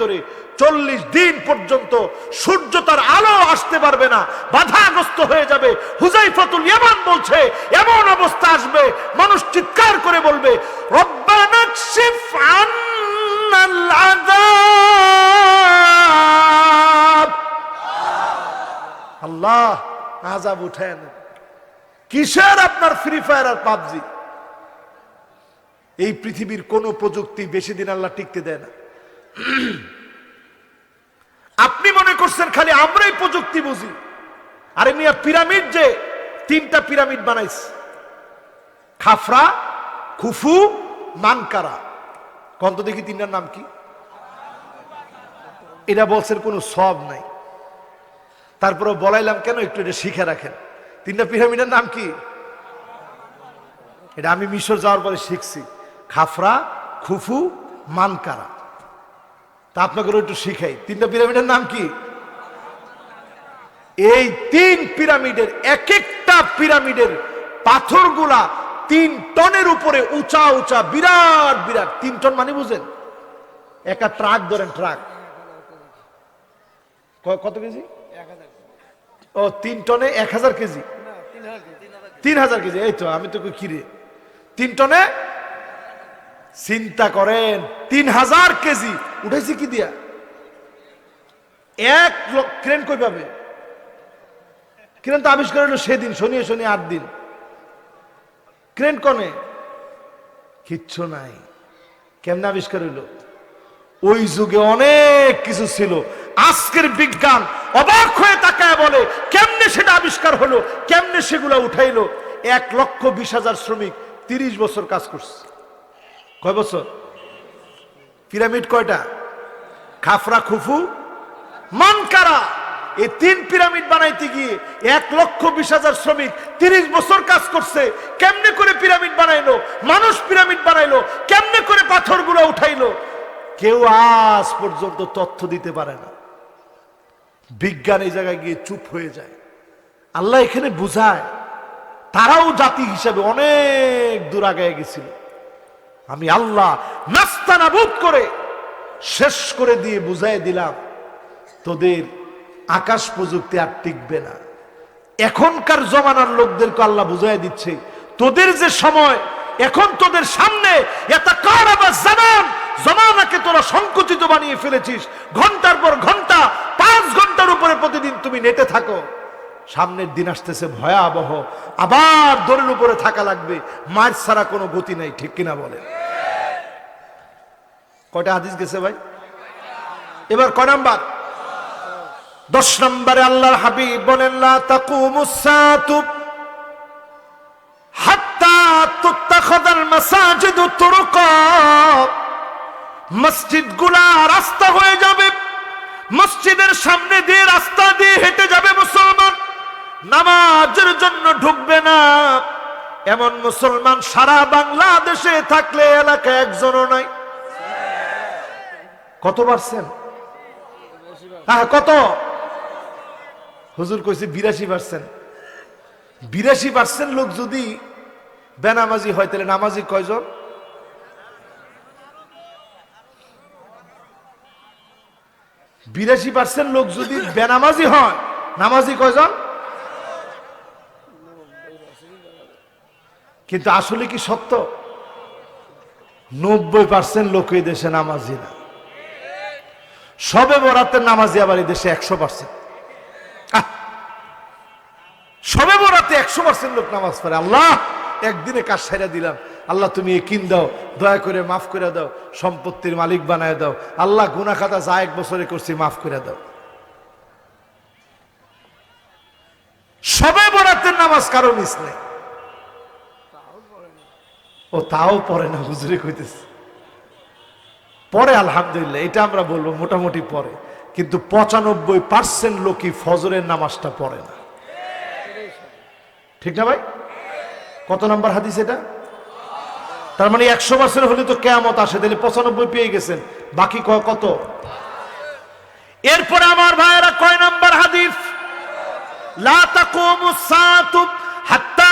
করে চল্লিশ দিন পর্যন্ত সূর্য তার আলো আসতে পারবে না, বাধাগ্রস্ত হয়ে যাবে। হুজাইফাতুল ইয়ামান বলছে, এমন অবস্থা আসবে, মানুষ চিৎকার করে বলবে আল্লাহ আজাব উঠেন। কিসের আপনার ফ্রি ফায়ার আর পাবজি? এই পৃথিবীর কোন প্রযুক্তি বেশি দিন আল্লাহ টিকতে দেয় না। আপনি মনে করছেন খালি আমরাই প্রযুক্তি বুঝি? আরে মিয়া, পিরামিড যে, তিনটা পিরামিড বানাইছে। Khafre, Khufu, Menkaure. কন্ত দেখি তিনটার নাম কি? এটা বলছেন কোনো সব নাই। তারপরে বলাইলাম কেন একটু এটা শিখে রাখেন। তিনটা পিরামিডের নাম কি? এটা আমি মিশর যাওয়ার পরে শিখছি। Khafre, Khufu, Menkaure. তা আপনাকে একটু শিখাই। তিনটা পিরামিডের নাম কি? এই তিন পিরামিডের এক একটা পিরামিডের পাথরগুলা তিন টনের উপরে উঁচা উঁচা, বিরাট বিরাট। তিন টন মানে বুঝেন? একটা ট্রাক ধরেন, ট্রাক। কত কেজি? ও, তিন টনে এক হাজার কেজি? তিন হাজার কেজি। এই তো, আমি তো কিরে? তিন টনে চিন্তা করেন, তিন হাজার কেজি। উঠেছি কি দিয়া? এক ক্রেন কই পাবে? ক্রেন তো আবিষ্কার হলো সেদিন, শনি শনি আট দিন। ক্রেন কনে? কিচ্ছু নাই। কেমনে আবিষ্কার হইল? ওই যুগে অনেক কিছু ছিল। আজকের বিজ্ঞান অবাক হয়ে তাকায় বলে, কেমনে সেটা আবিষ্কার হলো? কেমনে সেগুলো উঠাইলো? এক লক্ষ বিশ হাজার শ্রমিক তিরিশ বছর কাজ করছে। কয় বছর? পিরামিড কয়টা? খাফরা, খুফু? মানকারা এই তিন পিরামিড বানাইতে গিয়ে এক লক্ষ বিশ হাজার শ্রমিক তিরিশ বছর কাজ করছে, কেমনে করে পিরামিড বানাইলো? মানুষ পিরামিড বানাইলো, কেমনে করে পাথরগুলো উঠাইলো? কেউ আজ পর্যন্ত তথ্য দিতে পারে না। বিজ্ঞান এই জায়গায় গিয়ে চুপ হয়ে যায়। আল্লাহ এখানে বুঝায়, তারাও জাতি হিসাবে অনেক দূর আগায় গেছিল। আমি আল্লাহ নাস্তানাবুদ করে শেষ করে দিয়ে বুঝাই দিলাম, তোদের আকাশ প্রযুক্তি আর টিকবে না। এখনকার জমানার লোকদেরকে আল্লাহ বুঝাই দিচ্ছে, তোদের যে সময়, এখন তোদের সামনে এটা কার আবার জানান, জমানাকে তোরা সংকুচিত বানিয়ে ফেলেছিস। ঘণ্টার পর ঘণ্টা, পাঁচ ঘণ্টার উপরে প্রতিদিন তুমি নেটে থাকো। সামনের দিন আসতেছে ভয়াবহ, আবার দড়ির উপরে থাকা লাগবে মার ছাড়া কোনো গতি নাই, ঠিক কিনা বলে কয়টা হাদিস গেছে ভাই? এবার কয় নাম্বার? দশ নম্বরে আল্লাহর হাবিব বলেন মাসাজিদু মসজিদগুলা রাস্তা হয়ে যাবে, মসজিদের সামনে দিয়ে রাস্তা দিয়ে হেঁটে যাবে মুসলমান। নামাজের জন্য ঢুকবে না। এমন মুসলমান সারা বাংলাদেশে থাকলে এলাকায় একজনও নাই। কত পারছেন হ্যাঁ কত? হুজুর কইছে বিরাশি পার্সেন্ট। বিরাশি পার্সেন্ট লোক যদি বেনামাজি হয়, তাহলে নামাজি কয়জন? বিরাশি পার্সেন্ট লোক যদি বেনামাজি হয়, নামাজি কয়জন? কিন্তু আসলে কি সত্য? নব্বই পার্সেন্ট লোক এই দেশে নামাজি না। সবে বরাতের নামাজি আবার এই দেশে একশো পার্সেন্ট। সবে বরাতে একশো পার্সেন্ট লোক নামাজ পড়ে। আল্লাহ, একদিনে কাজ সাইরা দিলাম। আল্লাহ, তুমি কিন দাও, দয়া করে মাফ করে দাও, সম্পত্তির মালিক বানায় দাও। আল্লাহ গুনা খাতা যা এক বছরে করছি মাফ করে দাও। সবে বরাতের নামাজ কারও মিস নেই। ও তাও পড়ে না, হুজুরে কইতেছে। পরে আলহামদুলিল্লাহ, এটা আমরা বলব মোটামুটি পরে। কিন্তু পঁচানব্বই পার্সেন্ট লোকই ফজরের নামাজটা পড়ে না। ঠিক না ভাই? কত নাম্বার হাদিস এটা? তার মানে একশো পার্সেন্ট হলে তো কেয়ামত আসে, তাহলে পঁচানব্বই পেয়ে গেছেন। বাকি কত? এরপরে আমার ভাইয়েরা কয় নাম্বার হাদিস? লা তাকুমু হাত্তা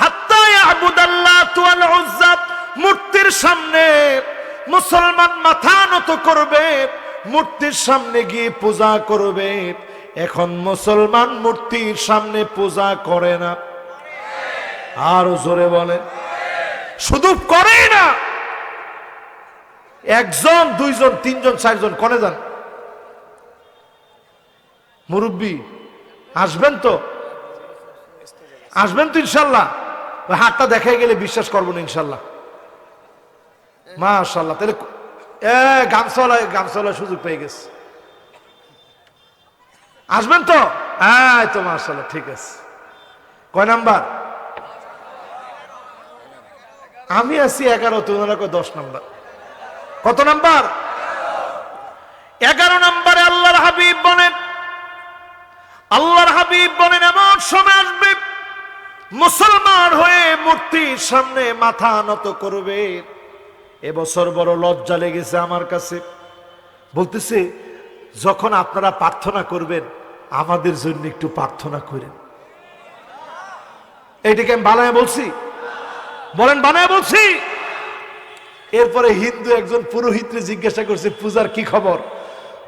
হাত্তা মূর্তির সামনে মুসলমান মাথা নত করবে, মূর্তির সামনে গিয়ে পূজা করবে। এখন মুসলমান মূর্তির সামনে পূজা করে না। আরও জোরে বলে শুধু করে না, একজন, দুইজন, তিনজন, চারজন, কনে যান। মুরব্বী, আসবেন তো? আসবেন তো ইনশাল্লাহ। হাতটা দেখাই গেলে বিশ্বাস করব না ইনশাল্লাহ। মাশাল্লাহ তাহলে এ সুযোগ পেয়ে গেছে। আসবেন তো? তো ঠিক আছে। কয় নাম্বার? আমি আছি এগারো, তো ওনারা কয় দশ নাম্বার। কত নাম্বার? এগারো নাম্বারে আল্লাহর হাবিব বলেন, আল্লাহর হাবিব বলেন, এমন সময় আসবে, মুসলমান হয়ে মূর্তির সামনে মাথা নত করবে। এবছর বড় লজ্জা লেগেছে আমার কাছে। বলতেছে, যখন আপনারা প্রার্থনা করবেন, আমাদের জন্য একটু প্রার্থনা করেন। এইটাকে আমি বানায় বলছি। বলেন, বানায় বলছি। এরপরে হিন্দু একজন পুরোহিতরে জিজ্ঞাসা করছে, পূজার কি খবর?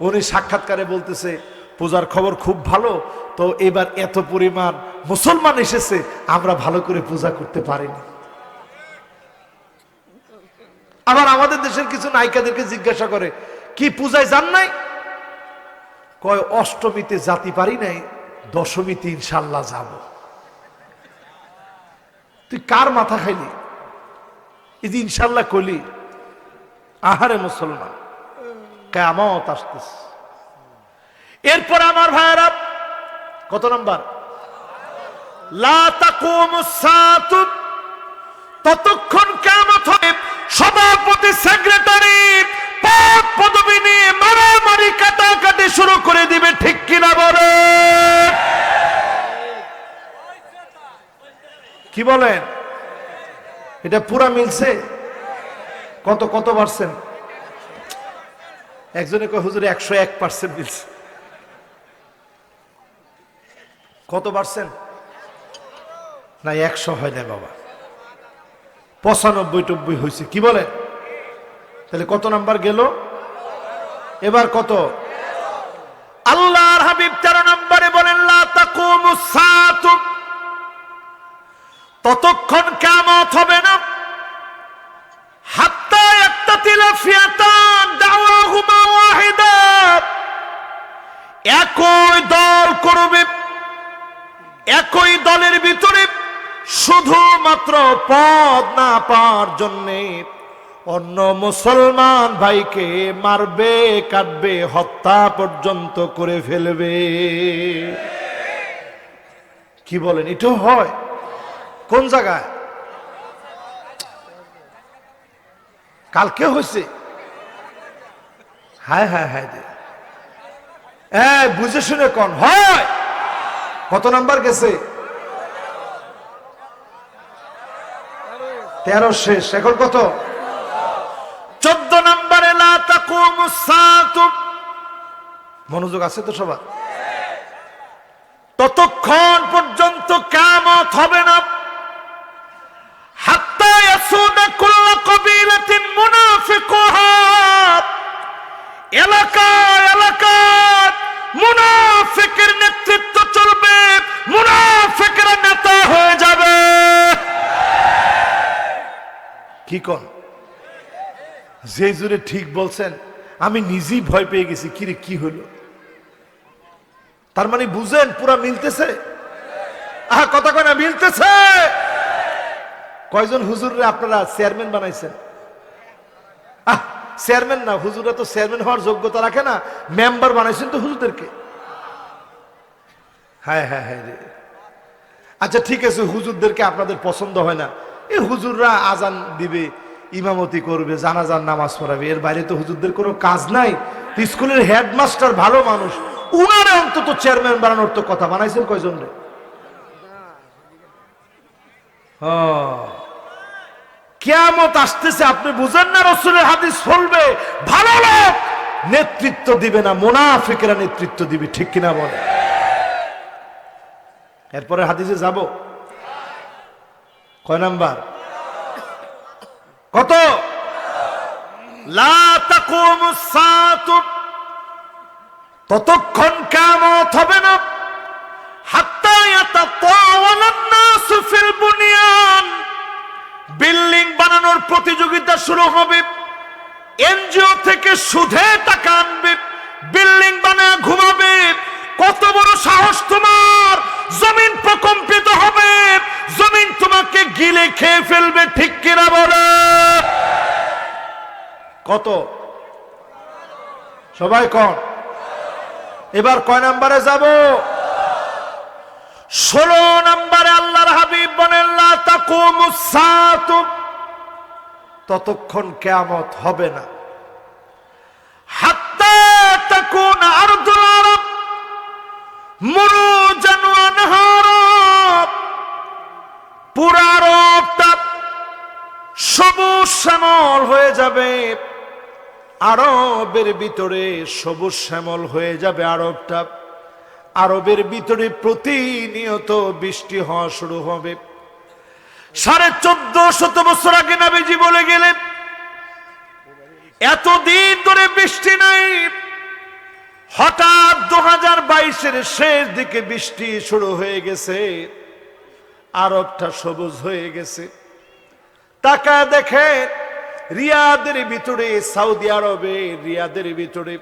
উনি সাক্ষাৎকারে বলতেছে, পূজার খবর খুব ভালো, তো এবার এত পরিমাণ মুসলমান এসেছে, আমরা ভালো করে পূজা করতে পারিনি। আবার আমাদের দেশের কিছু নায়িকাদেরকে জিজ্ঞাসা করে, কি পূজায় যান নাই? কয়, অষ্টমীতে জাতি পারি নাই, দশমীতে ইনশাল্লাহ যাব। তুই কার মাথা খাইলি? এই ইনশাল্লাহ কলি আহারে মুসলমান কেমত আসতেছে। এরপর আমার ভাইয়েরা, কত নম্বর? ততক্ষণ কেমত সভাপতি সেক্রেটারি পদ পদবি নিয়ে মারামারি কাটাকাটি শুরু করে দিবে, ঠিক কিনা বলে? কি বলেন? এটা পুরা মিলছে? কত কত পার্সেন্ট একজনে কয়, হুজুর, একশো এক পার্সেন্ট মিলছে। কত পার্সেন্ট না, একশো হয় না বাবা। পঁচানব্বই টব্বই হয়েছে কি বলে? তাহলে কত নাম্বার গেল? এবার কত? আল্লাহর হাবিব তেরো নম্বরে বলেন ততক্ষণ কেমত হবে না। একই দল করবে, একই দলের ভিতরে শুধুমাত্র পদ না পাওয়ার জন্যে অন্য মুসলমান ভাইকে মারবে, কাটবে, হত্যা পর্যন্ত করে ফেলবে। কি বলেন এটাও হয়? কোন জায়গায়? কালকে হয়েছে। হায় হায় হায় রে। এ, বুঝে শুনে কোন, হয়! কত নাম্বার গেছে? তেরো শেষ এখন কত? চোদ্দ নম্বরে মনোযোগ আছে তো সবার? ততক্ষণ পর্যন্ত কামত হবে না। যে জুড়ে ঠিক বলছেন, আমি নিজেই ভয় পেয়ে গেছি, কিরে, কি হলো? তার মানে বুঝেন, পুরা মিলতেছে? আহা, কথা কয় না, মিলতেছে? কয়জন হুজুররে আপনারা চেয়ারম্যান বানাইছেন? আহ, চেয়ারম্যান না হুজুরা তো চেয়ারম্যান হওয়ার যোগ্যতা রাখে না, মেম্বার বানাইছেন তো হুজুরদেরকে। হ্যাঁ হ্যাঁ হ্যাঁ রে। আচ্ছা ঠিক আছে, হুজুরদেরকে আপনাদের পছন্দ হয় না। এই হুজুররা আজান দিবে ইমামতি করবে জানাজান নামাজ পড়াবে। এর বাইরে তো হুজুরদের কোনো কাজ নাই। স্কুলের হেডমাস্টার ভালো মানুষ। উনারে অন্তত চেয়ারম্যান বানানোর তো কথা বানাইছেন কয়জন রে? কেমত আসতেছে, আপনি বুঝেন না রসুলের হাদিস ফলবে। ভালো লোক নেতৃত্ব দিবে না, মোনাফিকেরা নেতৃত্ব দিবে, ঠিক কিনা বলে এরপরে হাদিসে যাব। কয় নাম্বার? কত? ততক্ষণ কিয়ামত হবে না। বিল্ডিং বানানোর প্রতিযোগিতা শুরু হবে। এনজিও থেকে সুধে টাকা আনবে। বিল্ডিং বানায় ঘুমাবে। কত বড় সাহস তোমার। জমিন প্রকম্পিত তোমাকে গিলে খেয়ে ফেলবে, ঠিক কিনা বলে? কত? সবাই কন। এবার কয় নাম্বারে যাব? ষোলো নম্বরে আল্লাহর হাবিব ততক্ষণ কেয়ামত হবে না। হাত্তা আরব, মুরুজান ওয়া আনহারা পুরা আরবটা সবুজ শ্যামল হয়ে যাবে। আরবের ভিতরে সবুজ শ্যামল হয়ে যাবে আরবটা। আরবের ভিতরে প্রতিনিয়ত বৃষ্টি হওয়া শুরু হবে। সাড়ে চোদ্দ শত বছর আগে নাবিজি বলে গেলেন, এতদিন ধরে বৃষ্টি নাই। হঠাৎ দু হাজার বাইশের শেষ দিকে বৃষ্টি শুরু হয়ে গেছে। আরবটা সবুজ হয়ে গেছে। টাকা দেখে রিয়াদের ভিতরে, সৌদি আরবে রিয়াদের ভিতরে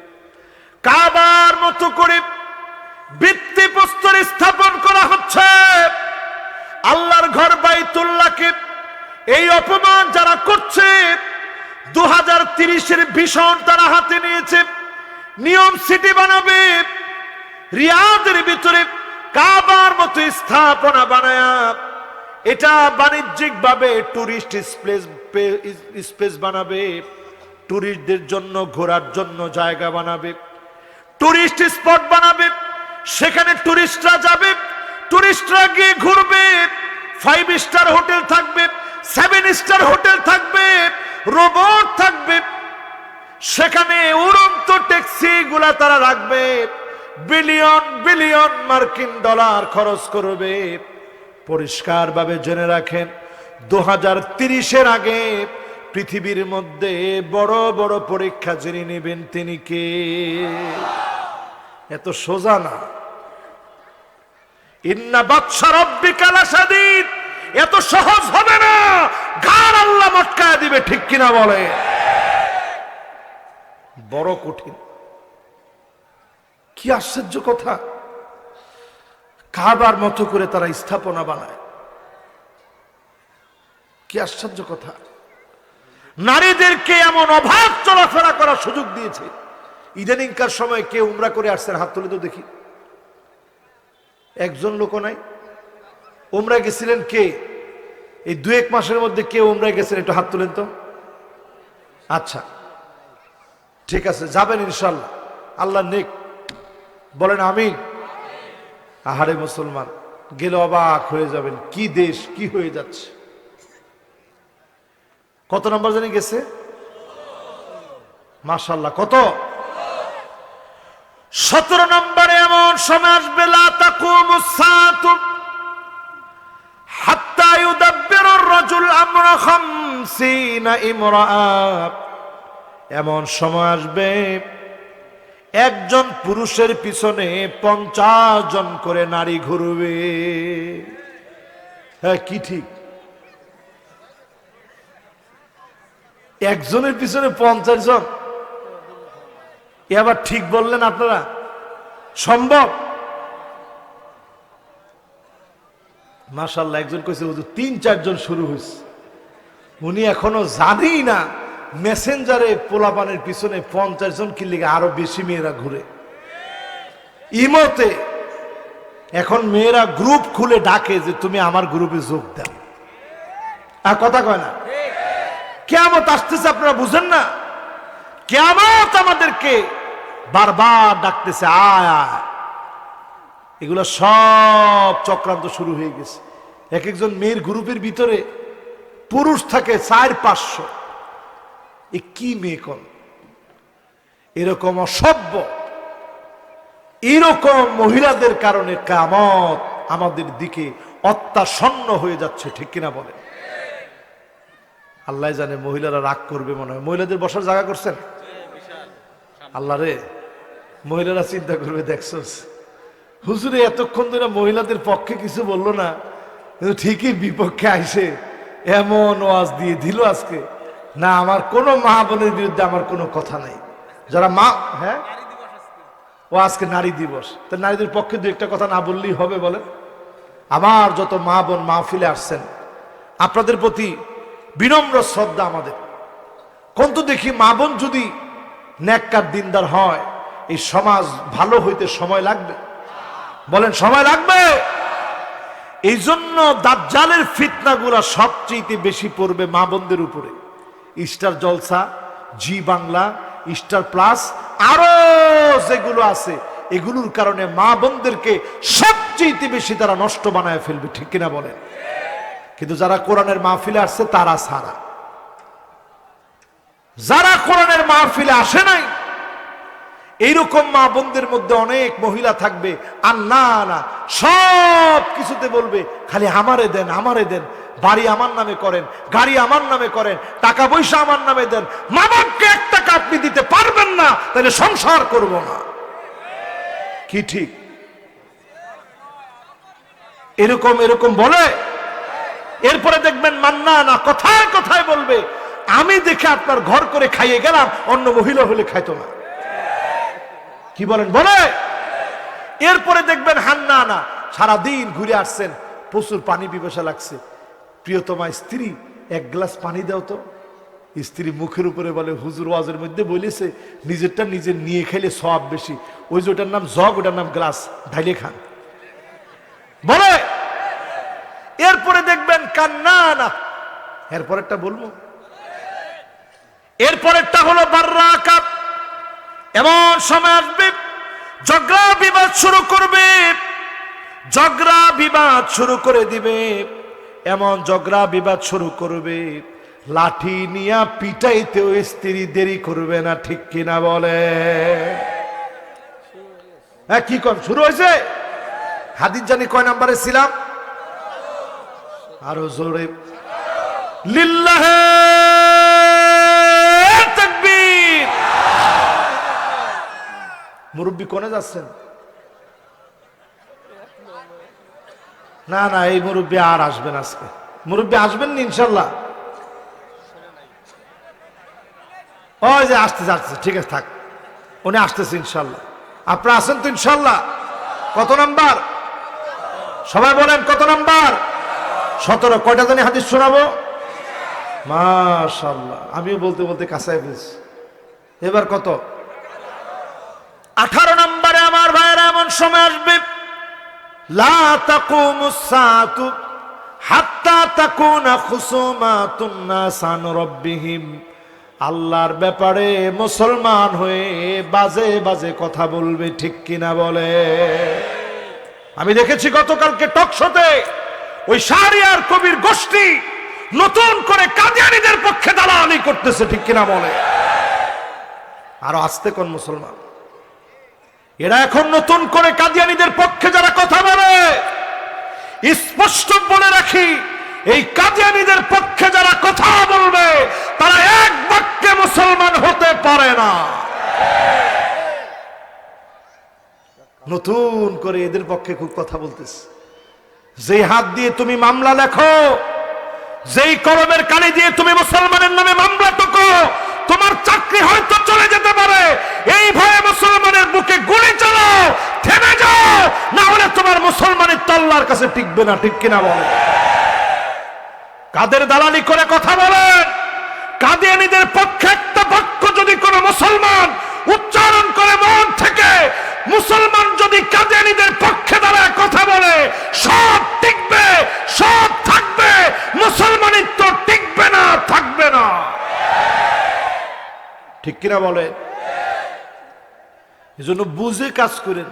কাবার মতো করে ভিত্তি প্রস্তর স্থাপন করা হচ্ছে। আল্লাহর ঘর বাইতুল্লাহকে এই অপমান যারা করছে দু হাজার তিরিশের ভীষণ তারা হাতে নিয়েছে। নিয়ম সিটি বানাবে। রিয়াদের ভিতরে কাবার মতো স্থাপনা বানায়া, এটা বাণিজ্যিক ভাবে টুরিস্ট স্পেস বানাবে টুরিস্টদের জন্য, ঘোরার জন্য জায়গা বানাবে টুরিস্ট স্পট বানাবে, সেখানে টুরিস্টরা যাবে টুরিস্টরা গিয়ে ঘুরবে ফাইভ স্টার হোটেল থাকবে সেভেন স্টার হোটেল থাকবে রোবট থাকবে, সেখানে উড়ন্ত ট্যাক্সি গুলা তারা রাখবে। বিলিয়ন বিলিয়ন মার্কিন ডলার খরচ করবে। পরিষ্কার ভাবে জেনে রাখেন দু হাজার তিরিশের আগে পৃথিবীর মধ্যে বড় বড় পরীক্ষা জেনে নেবেন তিনি কে? এত সোজা না। ইন্না বাদশা রব্বিকা লাশাদীদ। এত সহজ হবে না। ঘাড় আল্লাহ মটকায় দিবে, ঠিক কিনা বলে বড় কঠিন। কি আশ্চর্য কথা। কাবার মতো করে তারা স্থাপনা বানায়। কি আশ্চর্য কথা। নারীদেরকে এমন অভাব চলাফেরা করার সুযোগ দিয়েছে। ইদানিংকার সময় কে উমরা করে আসছেন হাত তুলে তো দেখি। একজন লোক নাই। উমরা গেছিলেন কে? এই দু এক মাসের মধ্যে কে উমরা গেছেন একটু হাত তুলেন তো। আচ্ছা ঠিক আছে, যাবেন ইনশাল্লাহ। আল্লাহ নেক বলেন আমি আহারে মুসলমান, গেলে অবাক হয়ে যাবেন, কি দেশ, কি হয়ে যাচ্ছে। কত নম্বর জানি গেছে? মাশাল্লাহ কত? সতেরো নম্বরে এমন সময় আসবে এমন সময় আসবে একজন পুরুষের পিছনে পঞ্চাশ জন করে নারী ঘুরবে। হ্যাঁ কি ঠিক? একজনের পিছনে পঞ্চাশ জন? এ আবার ঠিক বললেন আপনারা? সম্ভব? মাসাল্লাহ একজন কইছে তিন, চারজন শুরু হয়েছে উনি এখনও জানেই না মেসেঞ্জারে পোলাপানের পিছনে পঞ্চাশ জন কি লিগে আরও বেশি মেয়েরা ঘুরে? ইমতে এখন মেয়েরা গ্রুপ খুলে ডাকে যে তুমি আমার গ্রুপে যোগ দাও। আর কথা কয় না? কেমত আসতেছে, আপনারা বুঝেন না? কেমত আমাদেরকে বারবার ডাকতেছে, আয় আয়। এগুলো সব চক্রান্ত শুরু হয়ে গেছে। এক একজন মেয়ের গ্রুপের ভিতরে পুরুষ থাকে চার পাঁচশো। এ কি মেয়ে কোন এরকম অসভ্য। এরকম মহিলাদের কারণে কামত আমাদের দিকে অত্যাসন্ন হয়ে যাচ্ছে, ঠিক কিনা বলে আল্লাহ জানে মহিলারা রাগ করবে মনে হয়। মহিলাদের বসার জায়গা করছেন? আল্লাহ রে, মহিলারা চিন্তা করবে, দেখছস। হুজুরে, এতক্ষণ ধরে মহিলাদের পক্ষে কিছু বলল না, কিন্তু ঠিকই বিপক্ষে আইসে। এমন ওয়াজ দিয়ে দিল আজকে। না, আমার কোনো মা বোনের বিরুদ্ধে আমার কোনো কথা নাই। যারা মা হ্যাঁ? ও আজকে নারী দিবস। তা নারীদের পক্ষে দু একটা কথা না বললেই হবে, বলেন। আমার যত মা বোন মা মাহফিলে আসছেন, আপনাদের প্রতি বিনম্র শ্রদ্ধা আমাদের। কোন তো দেখি মা বোন যদি ন্যাক্কার দিনদার হয়, এই সমাজ ভালো হইতে সময় লাগবে? বলেন, সময় লাগবে? এই জন্য দাজ্জালের ফিতনাগুলা সবচেয়ে বেশি পড়বে মা বোনদের উপরে। Star Jalsha, Zee Bangla star plus, আরও যেগুলো আছে, এগুলোর কারণে মা বোনদেরকে সবচেয়ে বেশি তারা নষ্ট বানায় ফেলবে, ঠিক কিনা বলেন? কিন্তু যারা কোরআনের মাহফিলে আসছে, তারা সারা। যারা কোরআনের মাহফিলে আসে নাই, এইরকম মা বোনদের মধ্যে অনেক মহিলা থাকবে, আর না না সব কিছুতে বলবে, খালি আমারে দেন আমারে দেন। বাড়ি আমার নামে করেন, গাড়ি আমার নামে করেন, টাকা পয়সা আমার নামে দেন মা বাপকে এক টাকা আপনি দিতে পারবেন না, তাহলে সংসার করব না। কি ঠিক? এরকম এরকম বলে? এরপরে দেখবেন মান্না না, কথায় কথায় বলবে, আমি দেখে আপনার ঘর করে খাইয়ে গেলাম, অন্য মহিলা হলে খাইতো না। কি বলেন, বলে? এরপরে দেখবেন হান্না না, সারাদিন ঘুরে আসছেন, প্রচুর পানি পিপাসা লাগছে। প্রিয়তমা স্ত্রী, এক গ্লাস পানি দাও তো। স্ত্রী মুখের উপরে বলে, হুজুর ওয়াজের মধ্যে বলেছে, নিজেরটা নিজের নিয়ে খেলে সব বেশি। ওই যে ওটার নাম জগ, ওটার নাম গ্লাস, ঢাইলে খান। বলে, এরপরে দেখবেন কান্না না এরপরেরটা বলব। এরপরেরটা হলো বার্রা কাপ এমন সময় আসবে, ঝগড়া বিবাদ শুরু করবে। ঝগড়া বিবাদ শুরু করে দিবে। এমন ঝগড়া বিবাদ শুরু করবে। লাঠি নিয়া পিটাইতে ওই স্ত্রী দেরি করবে না, ঠিক কিনা বলে? হ্যাঁ কি কন শুরু হয়েছে? হাদিস জানি কয় নাম্বারে ছিলাম? আরও জোরে। লিল্লাহে মুরব্বী কোনে যাচ্ছেন? না না, এই মুরব্বী আর আসবেন আজকে। মুরব্বী আসবেন না ইনশাল্লাহ। ওই যে আসতেছে আসতেছে ঠিক আছে, থাক। উনি আসতেছে, ইনশাল্লাহ। আপনারা আসেন তো, ইনশাল্লাহ? কত নাম্বার? সবাই বলেন, কত নাম্বার? সতেরো। কয়টা জানি হাদিস শোনাবো? মাশাল্লাহ। আমিও বলতে বলতে কাছায় ফেলছি। এবার কত? আঠারো নম্বরে আমার ভাইয়েরা এমন সময় আসবে। লা তাকুমুস সাআতু হাত্তা তাকুনা খুসুমাতুন নাস আন রাব্বিহিম। আল্লাহর ব্যাপারে মুসলমান হয়ে বাজে বাজে কথা বলবে, ঠিক কিনা বলে? আমি দেখেছি গতকালকে টকশোতে ওই শাহরিয়ার কবির গোষ্ঠী নতুন করে কাদিয়ানিদের পক্ষে দালালি করতেছে, ঠিক কিনা বলে? আরও আসতে কোন মুসলমান? এরা এখন নতুন করে কাদিয়ানিদের পক্ষে যারা কথা বলে, স্পষ্ট বলে রাখি, এই কাদিয়ানিদের পক্ষে যারা কথা বলবে, তারা এক বাক্যে মুসলমান হতে পারে না। নতুন করে এদের পক্ষে খুব কথা বলতেছে। যেই হাত দিয়ে তুমি মামলা লেখো, যেই কলমের কালি দিয়ে তুমি মুসলমানের নামে মামলা টুকো তোমার চাকরি হয়তো চলে যেতে পারে। এই ভয়ে মুসলমানের বুকে গুলি চালাও, থেমে যাও, না হলে তোমার মুসলমানের তল্লার কাছে টিকবে না, ঠিক কিনা বলে? কাদের দালালি করে কথা বলেন? কাদিয়ানিদের পক্ষে একটা পক্ষ যদি কোনো মুসলমান উচ্চারণ করে মন থেকে, মুসলমান যদি কাদিয়ানিদের পক্ষে দাঁড়ায় কথা বলে, সব টিকবে, সব থাকবে, মুসলমানিত্ব টিকবে না থাকবে না ঠিক কিনা বলে? এজন্য বুঝে কাজ করেন।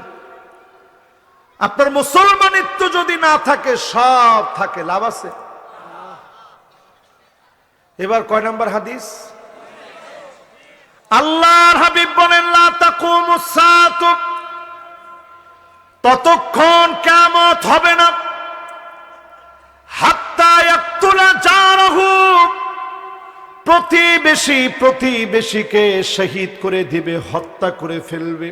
আপনার মুসলমানিত্ব যদি না থাকে, সব থাকে, লাভ আছে। এবার কয় নম্বর হাদিস? আল্লাহর হাবিব বলেন ততক্ষণ কিয়ামত হবে না। হাত্তা ইয়াকতুলা জারহু। প্রতিবেশী প্রতিবেশীকে শহীদ করে দিবে, হত্যা করে ফেলবে।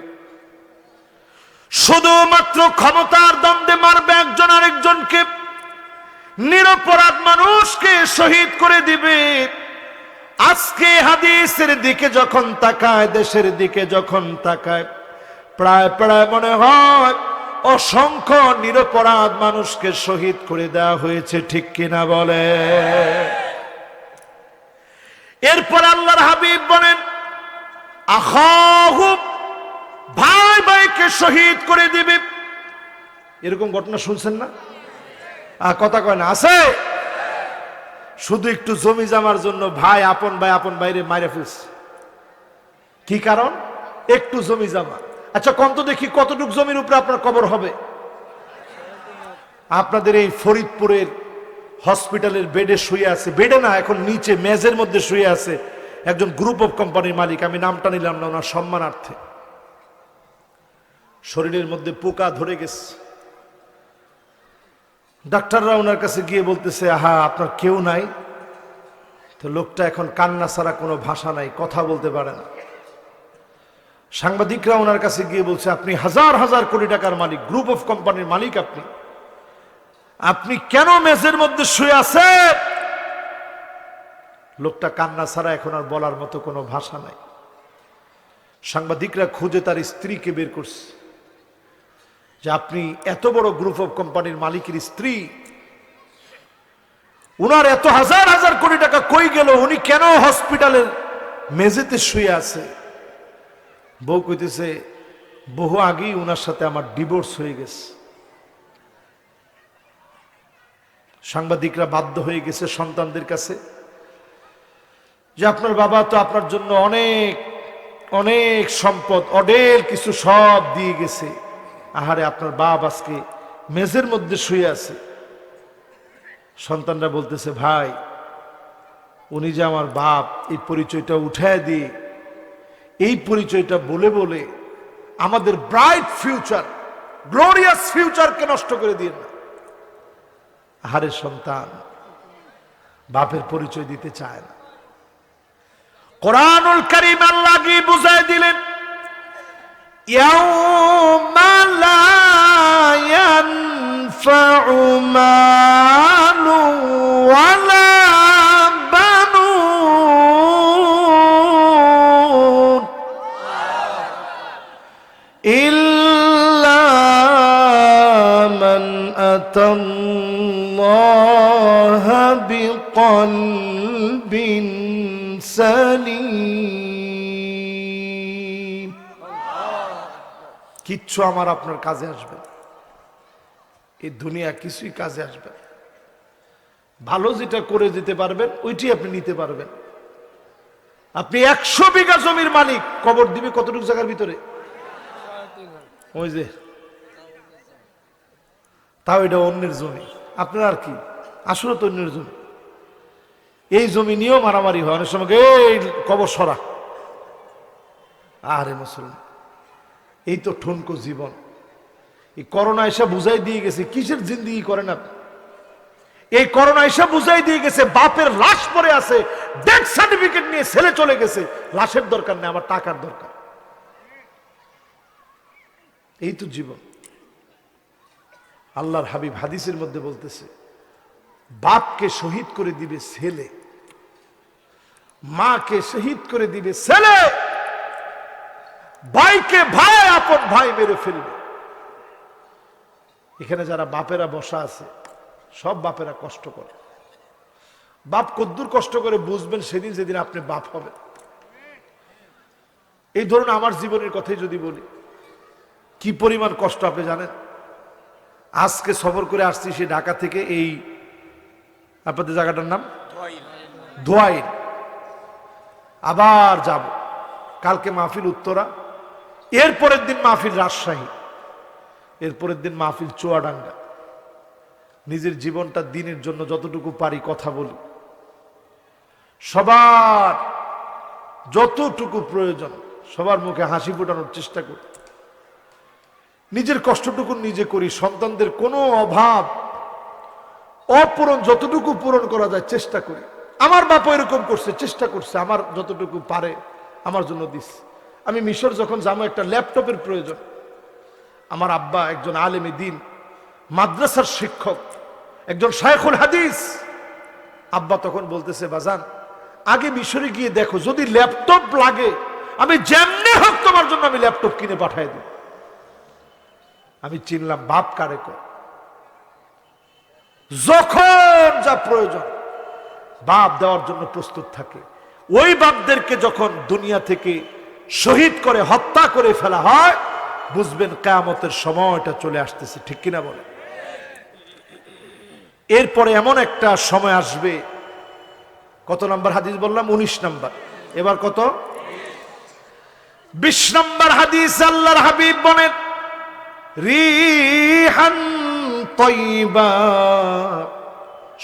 শুধুমাত্র ক্ষমতার দ্বন্দ্বে মারবে একজন আরেকজনকে, নিরপরাধ মানুষকে শহীদ করে দিবে। আজকে হাদিসের দিকে যখন তাকায়, দেশের দিকে যখন তাকায়, প্রায় প্রায় মনে হয় অসংখ্য নিরপরাধ মানুষকে শহীদ করে দেওয়া হয়েছে, ঠিক কিনা বলে? এরপর আল্লাহর হাবিব বলেন ভাই ভাইকে শহীদ করে দিবে। এরকম ঘটনা শুনছেন না? কথা কয় না, আছে? শুধু একটু জমি জামার জন্য ভাই, আপন ভাই, আপন বাইরে মাইরে ফেলছে। কি কারণ? একটু জমি জামা। আচ্ছা কম তো দেখি কতটুক জমির উপরে আপনার কবর হবে। আপনাদের এই ফরিদপুরের হসপিটালের বেডে শুয়ে আছে। বেডে না, এখন নিচে মেজের মধ্যে শুয়ে আছে। একজন গ্রুপ অফ কোম্পানির মালিক, আমি নামটা নিলাম না, ওনার সম্মানার্থে। শরীরের মধ্যে পোকা ধরে গেছে। ডাক্তাররা ওনার কাছে গিয়ে বলতেছে, আহা, আপনার কেউ নাই। তো লোকটা এখন কান্না ছাড়া কোনো ভাষা নাই, কথা বলতে পারে না। সাংবাদিকরা ওনার কাছে গিয়ে বলছে, আপনি হাজার হাজার কোটি টাকার মালিক গ্রুপ অফ কোম্পানির মালিক আপনি। আপনি কেন মেজের মধ্যে শুয়ে আছে লোকটা কান্না ছাড়া এখন আর বলার মতো কোনো ভাষা নাই। সাংবাদিকরা খুঁজে তার স্ত্রীকে বের করছে। যে আপনি এত বড় গ্রুপ অফ কোম্পানির মালিকের স্ত্রী। উনার এত হাজার হাজার কোটি টাকা কই গেল? উনি কেন হসপিটালের মেঝেতে শুয়ে আছে? বউ কইতেছে, বহু আগেই উনার সাথে আমার ডিভোর্স হয়ে গেছে। সাংবাদিকরা বাধ্য হয়ে গেছে সন্তানদের কাছে যে আপনার বাবা তো আপনার জন্য অনেক অনেক সম্পদ, অডেল কিছু সব দিয়ে গেছে। আহারে আপনার বাপ আজকে মেজের মধ্যে শুয়ে আছে। সন্তানরা বলতেছে, ভাই, উনি যে আমার বাপ, এই পরিচয়টা উঠায় দিয়ে, এই পরিচয়টা বলে বলে আমাদের ব্রাইট ফিউচার গ্লোরিয়াস ফিউচারকে নষ্ট করে দিন না। আহারের সন্তান, বাপের পরিচয় দিতে চায় না। কোরআনুল করিম আল্লাহ কি বুঝাই দিলেন? ইল্লা মান আতাল্লাহ الله بقلب سليم কিচ্ছু আমার আপনার কাজে আসবে না। এই দুনিয়া কিছুই কাজে আসবে না। ভালো যেটা করে যেতে পারবেন ওইটি আপনি নিতে পারবেন আপনি একশো বিঘা জমির মালিক কবর দিবে কতটুকু জায়গার ভিতরে ওই যে তাও এটা অন্যের জমি আপনার আর কি? আসলে তো অন্যের জমি। এই জমি নিয়েও মারামারি হয়। অনেক সময় এই কবর সরা। আরে মুসলমান, এই তো ঠুনকো জীবন। এই করোনা এসে বুঝাই দিয়ে গেছে, কিসের জিন্দিগি করেন আপনি? এই করোনা এসে বুঝাই দিয়ে গেছে, বাপের লাশ পরে আছে ডেথ সার্টিফিকেট নিয়ে ছেলে চলে গেছে। লাশের দরকার নেই, আমার টাকার দরকার। এই তো জীবন। আল্লাহর হাবিব হাদিসের মধ্যে বলতেছে, বাপকে শহীদ করে দিবে ছেলে, মাকে শহীদ করে দিবে ছেলে, ভাইকে ভাই, আপন ভাই মেরে ফেলবে। এখানে যারা বাপেরা বসা আছে, সব বাপেরা কষ্ট করে। বাপ কদ্দুর কষ্ট করে বুঝবেন সেদিন যেদিন আপনি বাপ হবেন। এই ধরুন আমার জীবনের কথাই যদি বলি, কি পরিমাণ কষ্ট আপনি জানেন? আজকে সফর করে আসছি সে ঢাকা থেকে এই, আপনাদের জায়গাটার নাম? দোয়াইন আবার যাব। কালকে মাহফিল উত্তরা। এরপরের দিন মাহফিল রাজশাহী। এরপরের দিন মাহফিল চুয়াডাঙ্গা। নিজের জীবনটা দিনের জন্য যতটুকু পারি কথা বলি। সবার যতটুকু প্রয়োজন, সবার মুখে হাসি ফোটানোর চেষ্টা করি। নিজের কষ্টটুকু নিজে করি, সন্তানদের কোনো অভাব, অপূরণ যতটুকু পূরণ করা যায় চেষ্টা করি। আমার বাপ এরকম করছে, চেষ্টা করছে, আমার যতটুকু পারে, আমার জন্য দিস। আমি মিশর যখন যাব, একটা ল্যাপটপের প্রয়োজন। আমার আব্বা একজন আলেমী দিন, মাদ্রাসার শিক্ষক, একজন শায়খুল হাদিস। আব্বা তখন বলতেছে, বাজান, আগে মিশরে গিয়ে দেখো, যদি ল্যাপটপ লাগে, আমি যেমনি হোক তোমার জন্য আমি ল্যাপটপ কিনে পাঠাই দিই। আমি চিনলাম বাপ কারে কর যখন যা প্রয়োজন, বাপ দেওয়ার জন্য প্রস্তুত থাকে। ওই বাপদেরকে যখন দুনিয়া থেকে শহীদ করে, হত্যা করে ফেলা হয়, বুঝবেন কেয়ামতের সময়টা চলে আসতেছে, ঠিক কিনা বলে এরপরে এমন একটা সময় আসবে, কত নম্বর হাদিস বললাম? উনিশ নম্বর। এবার কত? বিশ নম্বর হাদিস আল্লাহর হাবিব বলেন রিহান তৈবা।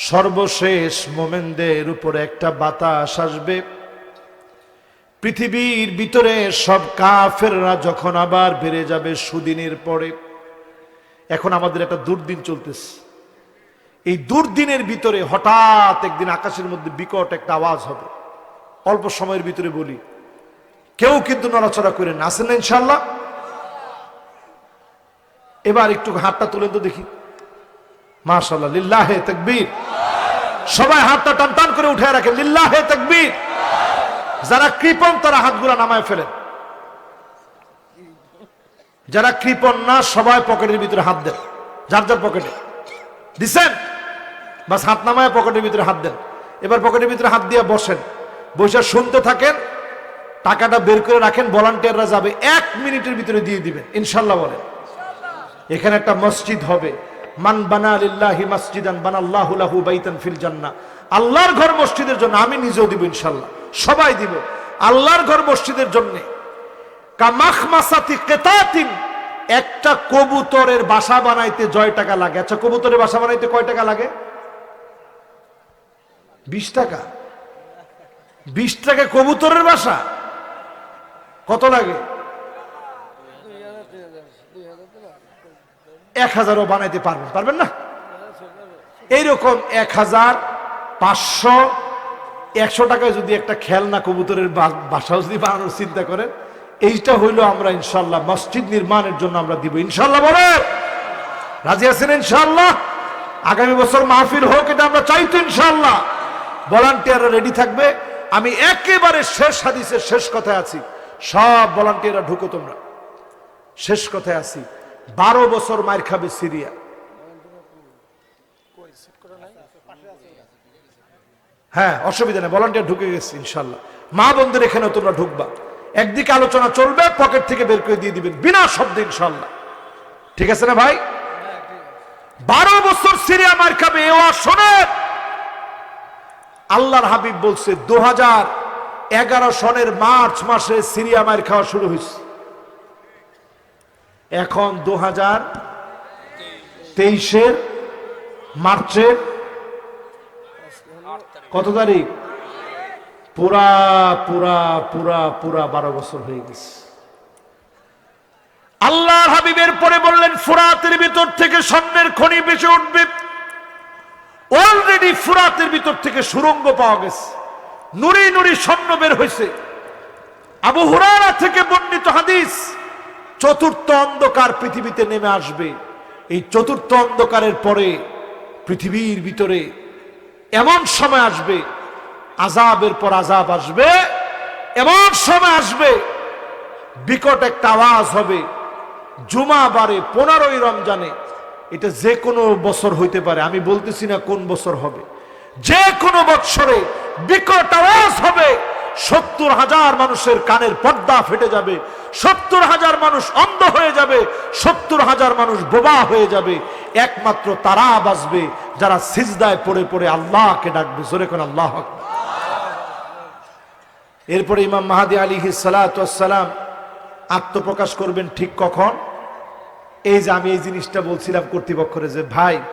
সর্বশেষ মোমেনদের উপরে একটা বাতাস আসবে। পৃথিবীর ভিতরে সব কাফেররা যখন আবার বেড়ে যাবে সুদিনের পরে, এখন আমাদের একটা দুর্দিন চলতেছে। এই দুর্দিনের ভিতরে হঠাৎ একদিন আকাশের মধ্যে বিকট একটা আওয়াজ হবে। অল্প সময়ের ভিতরে বলি, কেউ কিন্তু নড়াচড়া করে না। আসেন ইনশাল্লাহ এবার একটু হাতটা তুলেন তো দেখি। মাশাল্লাহ লিল্লাহে তাকবীর। সবাই হাতটা টান টান করে উঠে রাখেন লিল্লাহে তাকবীর। যারা কৃপণ, তারা হাতগুলা নামায় ফেলেন যারা কৃপণ না, সবাই পকেটের ভিতরে হাত দেন। যার যার পকেটে। দিছেন? বাস হাত নামায় পকেটের ভিতরে হাত দেন। এবার পকেটের ভিতরে হাত দিয়ে বসেন। বসে শুনতে থাকেন, টাকাটা বের করে রাখেন, ভলান্টিয়াররা যাবে, এক মিনিটের ভিতরে দিয়ে দিবেন ইনশাল্লাহ বলেন। এখানে একটা মসজিদ হবে। মান বানা লিল্লাহি মসজিদান বানাল্লাহু লাহু বাইতান ফিল জান্নাহ আল্লাহর ঘর মসজিদের জন্য আমি নিজেও দিব ইনশাল্লাহ। সবাই দিব। আল্লাহর ঘর মসজিদের জন্য। কামাখমাসাতি কেতাতিন। একটা কবুতরের বাসা বানাইতে জয় টাকা লাগে। আচ্ছা কবুতরের বাসা বানাইতে কয় টাকা লাগে? বিশ টাকা। বিশ টাকা কবুতরের বাসা। কত লাগে? এক হাজারও বানাইতে পারবেন পারবেন না? এইরকম এক হাজার পাঁচশো, একশো টাকায় যদি একটা খেলনা কবুতরের বাসাও যদি বানানোর চিন্তা করেন, এইটা হইল আমরা ইনশাল্লাহ মসজিদ নির্মাণের জন্য আমরা দিব। ইনশাল্লাহ বলে রাজি আছেন ইনশাল্লাহ আগামী বছর মাহফিল হোক, এটা আমরা চাইতো ইনশাল্লাহ ভলান্টিয়াররা রেডি থাকবে। আমি একেবারে শেষ হাদিসের শেষ কথায় আছি। সব ভলান্টিয়াররা ঢুকো তোমরা। শেষ কথায় আছি। বারো বছর মার খাবে সিরিয়া। হ্যাঁ অসুবিধা নেই ভলান্টিয়ার ঢুকে গেছে, ইনশাল্লাহ। মা বোনদের এখানে তোমরা ঢুকবা। একদিকে আলোচনা চলবে পকেট থেকে বের করে দিয়ে দিবেন, বিনা শব্দে, ইনশাল্লাহ। ঠিক আছে না ভাই? বারো বছর সিরিয়া মার খাবে, এ শোনে আল্লাহর হাবিব বলছে, দু হাজার এগারো সনের মার্চ মাসে সিরিয়া মার খাওয়া শুরু হয়েছে। এখন দু হাজার তেইশের মার্চের কত তারিখ? পুরা পুরা পুরা পুরা বারো বছর হয়ে গেছে। আল্লাহ হাবিবের পরে বললেন, ফুরাতের ভিতর থেকে স্বর্ণের খনি বেঁচে উঠবে। অলরেডি ফুরাতের ভিতর থেকে সুরঙ্গ পাওয়া গেছে। নুরি নুরি স্বর্ণ বের হয়েছে। আবু হুরারা থেকে বর্ণিত হাদিস চতুর্থ অন্ধকার পৃথিবীতে নেমে আসবে। এই চতুর্থ অন্ধকারের পরে পৃথিবীর ভিতরে এমন সময় আসবে আজাবের পর আজাব আসবে, এমন সময় আসবে, বিকট একটা আওয়াজ হবে। জুমা বারে, পনেরোই রমজানে, এটা যে কোনো বছর হইতে পারে, আমি বলতেছি না কোন বছর হবে। যে কোনো বৎসরে বিকট আওয়াজ হবে। সত্তর হাজার মানুষের কানের পর্দা ফেটে যাবে, সত্তর হাজার মানুষ অন্ধ হয়ে যাবে, সত্তর হাজার মানুষ বোবা হয়ে যাবে। একমাত্র তারা বাঁচবে যারা সিজদায় পড়ে পড়ে আল্লাহকে ডাকবে। জোরে কোন আল্লাহ এরপরে ইমাম মাহাদি আলী সালাম আত্মপ্রকাশ করবেন ঠিক কখন? এই যে আমি এই জিনিসটা বলছিলাম কর্তৃপক্ষরে যে, ভাই